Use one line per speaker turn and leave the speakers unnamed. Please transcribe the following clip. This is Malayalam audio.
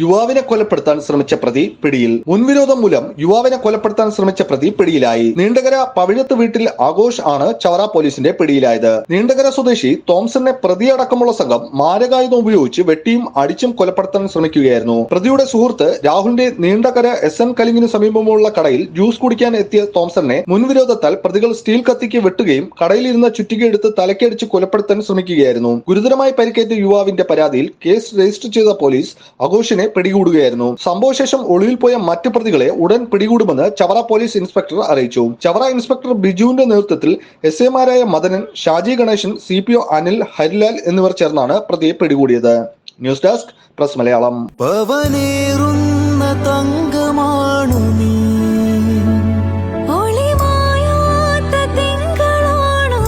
യുവാവിനെ കൊലപ്പെടുത്താൻ ശ്രമിച്ച പ്രതി പിടിയിൽ. മുൻവിരോധം മൂലം യുവാവിനെ കൊലപ്പെടുത്താൻ ശ്രമിച്ച പ്രതി പിടിയിലായി. നീണ്ടകര പവിഴത്ത് വീട്ടിൽ ആഘോഷ് ആണ് ചവറ പോലീസിന്റെ പിടിയിലായത്. നീണ്ടകര സ്വദേശി തോംസണിനെ പ്രതിയടക്കമുള്ള സംഘം മാരകായുധം ഉപയോഗിച്ച് വെട്ടിയും അടിച്ചും കൊലപ്പെടുത്താൻ ശ്രമിക്കുകയായിരുന്നു. പ്രതിയുടെ സുഹൃത്ത് രാഹുലിന്റെ നീണ്ടകര എസ് എൻ കലിങ്ങിന് സമീപമുള്ള കടയിൽ ജ്യൂസ് കുടിക്കാൻ എത്തിയ തോംസണിനെ മുൻവിരോധത്താൽ പ്രതികൾ സ്റ്റീൽ കത്തിക്ക് വെട്ടുകയും കടയിലിരുന്ന ചുറ്റികയെടുത്ത് തലക്കടിച്ച് കൊലപ്പെടുത്താൻ ശ്രമിക്കുകയായിരുന്നു. ഗുരുതരമായി പരിക്കേറ്റ യുവാവിന്റെ പരാതിയിൽ കേസ് രജിസ്റ്റർ ചെയ്ത പോലീസ് ആഘോഷിനെ പിടികൂടുകയായിരുന്നു. സംഭവശേഷം ഒളിവിൽ പോയ മറ്റു പ്രതികളെ ഉടൻ പിടികൂടുമെന്ന് ചവറ പോലീസ് ഇൻസ്പെക്ടർ അറിയിച്ചു. ചവറ ഇൻസ്പെക്ടർ ബിജുവിന്റെ നേതൃത്വത്തിൽ S എമാരായ Madanan Shaji Ganeshan C P O Anil Harilal എന്നിവർ ചേർന്നാണ് പ്രതിയെ പിടികൂടിയത്. News desk
press Malayalam. നീ.
ഒളിമായാത്ത തിങ്കളാണോ